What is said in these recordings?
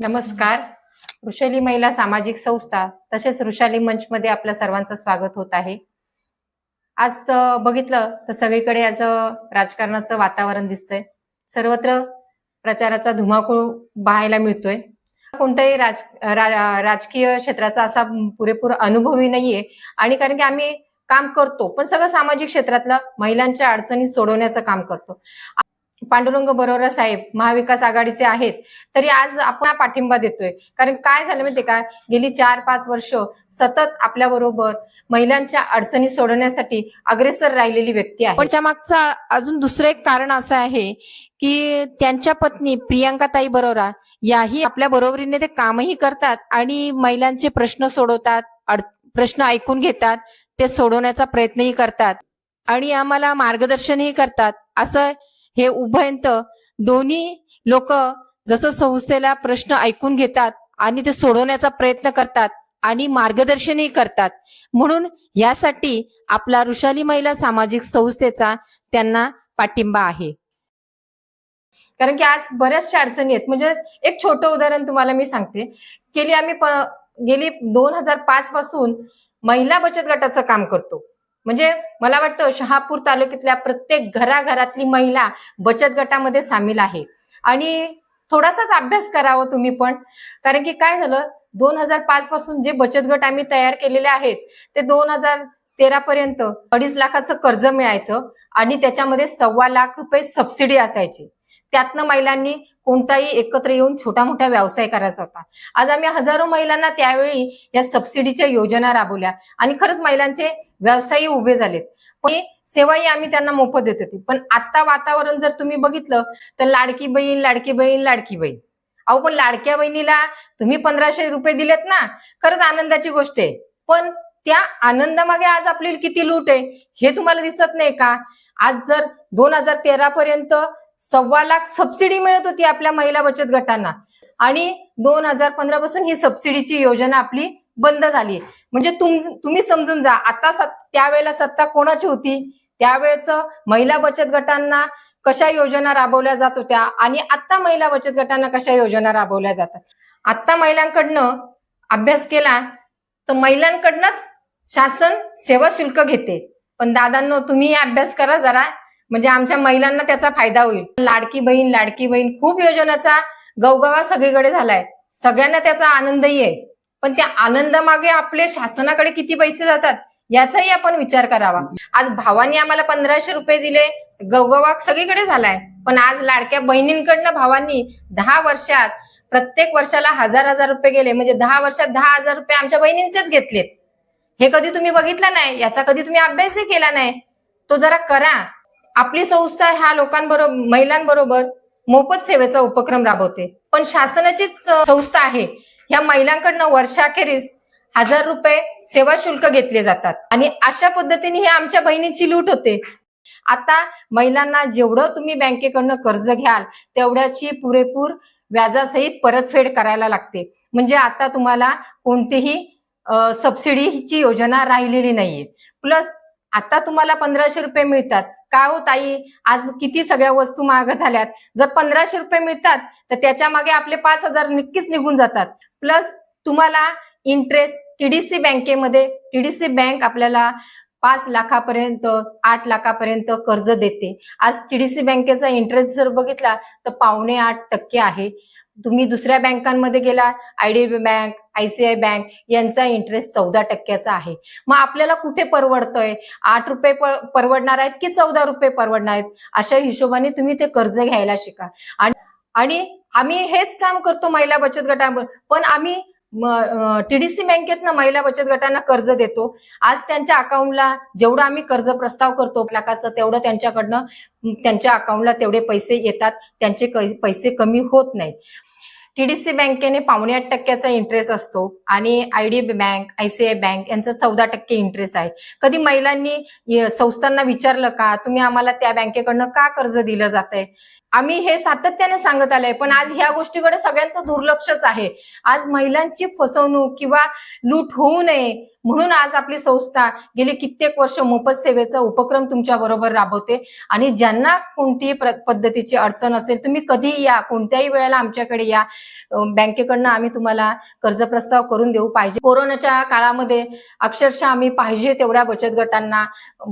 नमस्कार. ऋषाली महिला सामाजिक संस्था तसेच ऋषाली मंचमध्ये आपल्या सर्वांचं स्वागत होत आहे. आज बघितलं तर सगळीकडे आज राजकारणाचं वातावरण दिसतंय. सर्वत्र प्रचाराचा धुमाकूळ पाहायला मिळतोय. कोणत्याही राज रा- राजकीय क्षेत्राचा असा पुरेपूर अनुभवही नाहीये. आणि कारण की आम्ही काम करतो पण सगळं सामाजिक क्षेत्रातलं महिलांच्या अडचणी सोडवण्याचं काम करतो. पांडुरंग बरोरा साहेब महाविकास आघाडीचे आहेत तरी आज आपण पाठिंबा देतोय. कारण काय झालं माहितीये का? गेली चार पाच वर्ष सतत आपल्या बरोबर महिलांच्या अडचणी सोडवण्यासाठी अग्रेसर राहिलेली व्यक्ती आहे. पण त्यामागचा अजून दुसरं एक कारण असं आहे की त्यांच्या पत्नी प्रियांकाताई बरोरा याही आपल्या बरोबरीने ते कामही करतात आणि महिलांचे प्रश्न सोडवतात प्रश्न ऐकून घेतात ते सोडवण्याचा प्रयत्नही करतात आणि आम्हाला मार्गदर्शनही करतात. असं हे उभयंत दोन्ही लोक जसं संस्थेला प्रश्न ऐकून घेतात आणि ते सोडवण्याचा प्रयत्न करतात आणि मार्गदर्शनही करतात. म्हणून यासाठी आपला ऋषाली महिला सामाजिक संस्थेचा त्यांना पाठिंबा आहे. कारण की आज बऱ्याचशा अडचणी आहेत. म्हणजे एक छोटं उदाहरण तुम्हाला मी सांगते. गेली आम्ही गेली दोन हजार पाच पासून महिला बचत गटाचं काम करतो. म्हणजे मला वाटतं शहापूर तालुक्यातल्या प्रत्येक घराघरातली महिला बचत गटामध्ये सामील आहे. आणि थोडासाच अभ्यास करावा तुम्ही पण. कारण की काय झालं? दोन हजार पाच पासून जे बचत गट आम्ही तयार केलेले आहेत ते दोन हजार तेरा पर्यंत अडीच लाखाचं कर्ज मिळायचं आणि त्याच्यामध्ये सव्वा लाख रुपये सबसिडी असायची. त्यातनं महिलांनी कोणताही एकत्र येऊन छोटा मोठा व्यवसाय करायचा होता. आज आम्ही हजारो महिलांना त्यावेळी या सबसिडीच्या योजना राबवल्या. आणि खरंच महिलांचे व्यवसायही उभे झालेत. पण सेवाही आम्ही त्यांना मोफत देत होती. पण आता वातावरण जर तुम्ही बघितलं तर लाडकी बहीण लाडकी बहीण लाडकी बहीण. अहो पण लाडक्या बहिणीला तुम्ही पंधराशे रुपये दिलेत ना खरंच आनंदाची गोष्ट आहे. पण त्या आनंदामागे आज आपली किती लूट आहे हे तुम्हाला दिसत नाही का? आज जर दोन हजार तेरा पर्यंत सव्वा लाख सबसिडी मिळत होती आपल्या महिला बचत गटांना. आणि दोन हजार पंधरा पासून ही सबसिडीची योजना आपली बंद झाली म्हणजे तुम तुम्ही समजून जा आता त्यावेळेला सत्ता कोणाची होती? त्यावेळेचं महिला बचत गटांना कशा योजना राबवल्या जात होत्या? आणि आता महिला बचत गटांना कशा योजना राबवल्या जातात? आता महिलांकडनं अभ्यास केला तर महिलांकडनंच शासन सेवा शुल्क घेते. पण दादांनो तुम्ही अभ्यास करा जरा. म्हणजे आमच्या महिलांना त्याचा फायदा होईल. लाडकी बहीण लाडकी बहीण खूप योजनाचा गवगवा सगळीकडे झालाय. सगळ्यांना त्याचा आनंदही आहे. पण त्या आनंदामागे आपले शासनाकडे किती पैसे जातात याचाही आपण विचार करावा. आज भावानी आम्हाला पंधराशे रुपये दिले गवगवाक सगळीकडे झालाय. पण आज लाडक्या बहिणींकडनं भावांनी दहा वर्षात प्रत्येक वर्षाला हजार हजार रुपये गेले. म्हणजे दहा वर्षात दहा हजार रुपये आमच्या बहिणींचेच घेतलेत. हे कधी तुम्ही बघितलं नाही याचा कधी तुम्ही अभ्यासही केला नाही. तो जरा करा. आपली संस्था ह्या लोकांबरोबर महिलांबरोबर मोफत सेवेचा उपक्रम राबवते. पण शासनाचीच संस्था आहे. ह्या महिलांकडनं वर्षाखेरीस हजार रुपये सेवा शुल्क घेतले जातात. आणि अशा पद्धतीने हे आमच्या बहिणीची लूट होते. आता महिलांना जेवढं तुम्ही बँकेकडनं कर्ज घ्याल तेवढ्याची पुरेपूर व्याजासहित परतफेड करायला लागते. म्हणजे आता तुम्हाला कोणतीही सबसिडीची योजना राहिलेली नाहीये. प्लस आता तुम्हाला पंधराशे रुपये मिळतात. का हो ताई? आज किती सगळ्या वस्तू महाग झाल्यात. जर पंधराशे रुपये मिळतात तर त्याच्यामागे आपले पाच हजार नक्कीच निघून जातात. प्लस तुम्हाला इंटरेस्ट टीडीसी बँकेमध्ये टीडीसी बँक आपल्याला पाच लाखापर्यंत आठ लाखापर्यंत कर्ज देते. आज टीडीसी बँकेचा इंटरेस्ट जर बघितला तर पावणे आठ टक्के आहे. तुम्ही दुसऱ्या बँकांमध्ये गेला आयडीबी बँक आयसीआय बँक यांचा इंटरेस्ट चौदा टक्क्याचा आहे. मग आपल्याला कुठे परवडतोय? आठ रुपये परवडणार आहेत की चौदा रुपये परवडणार आहेत? अशा हिशोबाने तुम्ही ते कर्ज घ्यायला शिका. आणि- आणि आम्ही हेच काम करतो महिला बचत गटावर. पण आम्ही टीडीसी बँकेतनं महिला बचत गटांना कर्ज देतो. आज त्यांच्या अकाउंटला जेवढं आम्ही कर्ज प्रस्ताव करतो लाखाचं तेवढं त्यांच्याकडनं त्यांच्या अकाउंटला तेवढे पैसे येतात. त्यांचे पैसे कमी होत नाहीत. टीडीसी बँकेने पावणे आठ टक्क्याचा इंटरेस्ट असतो आणि आयडीबी बँक आयसीआय बँक यांचा चौदा टक्के इंटरेस्ट आहे. कधी महिलांनी संस्थांना विचारलं का तुम्ही आम्हाला त्या बँकेकडनं का कर्ज दिलं जातंय? आम्ही हे सातत्याने सांगत आलंय पण आज ह्या गोष्टीकडे सगळ्यांचं दुर्लक्षच आहे. आज महिलांची फसवणूक किंवा लूट होऊ नये म्हणून आज आपली संस्था गेली कित्येक वर्ष मोफत सेवेचा उपक्रम तुमच्या बरोबर राबवते. आणि ज्यांना कोणतीही पद्धतीची अडचण असेल तुम्ही कधीही या कोणत्याही वेळेला आमच्याकडे या. बँकेकडनं आम्ही तुम्हाला कर्ज प्रस्ताव करून देऊ पाहिजे. कोरोनाच्या काळामध्ये अक्षरशः आम्ही पाहिजे तेवढ्या बचत गटांना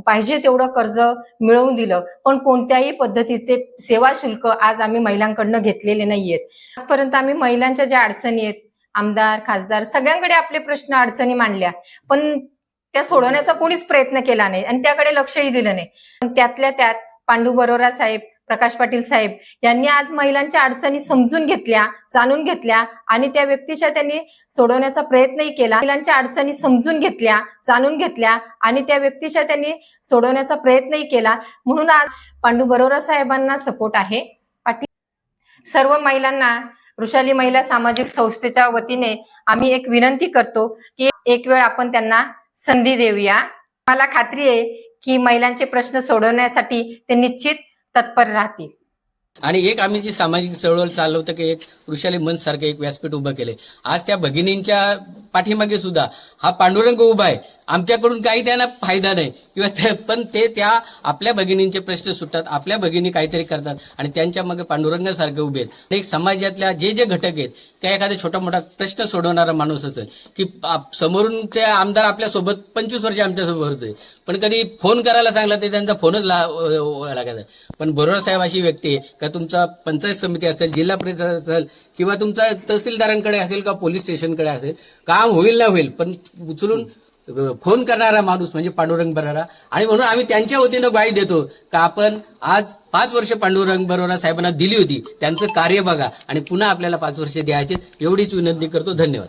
पाहिजे तेवढं कर्ज मिळवून दिलं. पण कोणत्याही पद्धतीचे सेवा शुल्क आज आम्ही महिलांकडनं घेतलेले नाहीयेत. आजपर्यंत आम्ही महिलांच्या ज्या अडचणी आहेत आमदार खासदार सगळ्यांकडे आपले प्रश्न अडचणी मांडल्या. पण त्या सोडवण्याचा कोणीच प्रयत्न केला नाही आणि त्याकडे लक्षही दिलं नाही. पण त्यातल्या त्यात पांडू बरोरा साहेब प्रकाश पाटील साहेब यांनी आज महिलांच्या अडचणी समजून घेतल्या जाणून घेतल्या आणि त्या व्यक्तीच्या त्यांनी सोडवण्याचा प्रयत्नही केला. महिलांच्या अडचणी समजून घेतल्या जाणून घेतल्या आणि त्या व्यक्तीच्या त्यांनी सोडवण्याचा प्रयत्नही केला. म्हणून आज पांडू बरोरा साहेबांना सपोर्ट आहे. पाटील सर्व महिलांना वृषाली महिला सामाजिक संस्थेच्या वतीने आम्ही एक विनंती करतो की एक वेळ आपण त्यांना संधी देऊया. मला खात्री आहे की महिलांचे प्रश्न सोडवण्यासाठी ते निश्चित तत्पर राहतील. आणि एक आम्ही जी सामाजिक चळवळ चालवतो की एक वृषाली मंच सारखं एक व्यासपीठ उभं केलंय आज त्या भगिनींच्या पाठीमागे सुद्धा हा पांडुरंग उभा आहे. आमच्याकडून काही त्यांना फायदा नाही. किंवा पण ते त्या आपल्या भगिनींचे प्रश्न सुटतात. आपल्या भगिनी काहीतरी करतात आणि त्यांच्या मागे पांडुरंगासारखे उभे आहेत. एक समाजातल्या जे जे घटक आहेत त्या एखादा छोटा मोठा प्रश्न सोडवणारा माणूस असेल की समोरून ते आमदार आपल्यासोबत पंचवीस वर्ष आमच्यासोबत होते. पण कधी फोन करायला सांगला ते त्यांचा फोनच ला- लागायचा. पण बरोबर साहेब अशी व्यक्ती आहे. का तुमचा पंचायत समिती असेल जिल्हा परिषद असेल किंवा तुमचा तहसीलदारांकडे असेल का पोलीस स्टेशनकडे असेल काम होईल ना होईल पण उचलून फोन करणारा माणूस म्हणजे पांडुरंग बरोरा. आणि म्हणून आम्ही त्यांच्या वतीनं ग्वाही देतो का आपण आज पाच वर्ष पांडुरंग बरोरा साहेबांना दिली होती त्यांचं कार्य बघा आणि पुन्हा आपल्याला पाच वर्ष द्यायचे एवढीच विनंती करतो. धन्यवाद.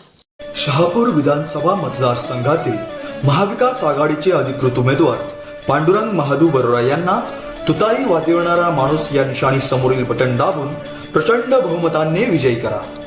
शहापूर विधानसभा मतदारसंघातील महाविकास आघाडीचे अधिकृत उमेदवार पांडुरंग महादू बरोरा यांना तुतारी वाजवणारा माणूस या निशाणी समोरील बटन दाबून प्रचंड बहुमतांनी विजयी करा.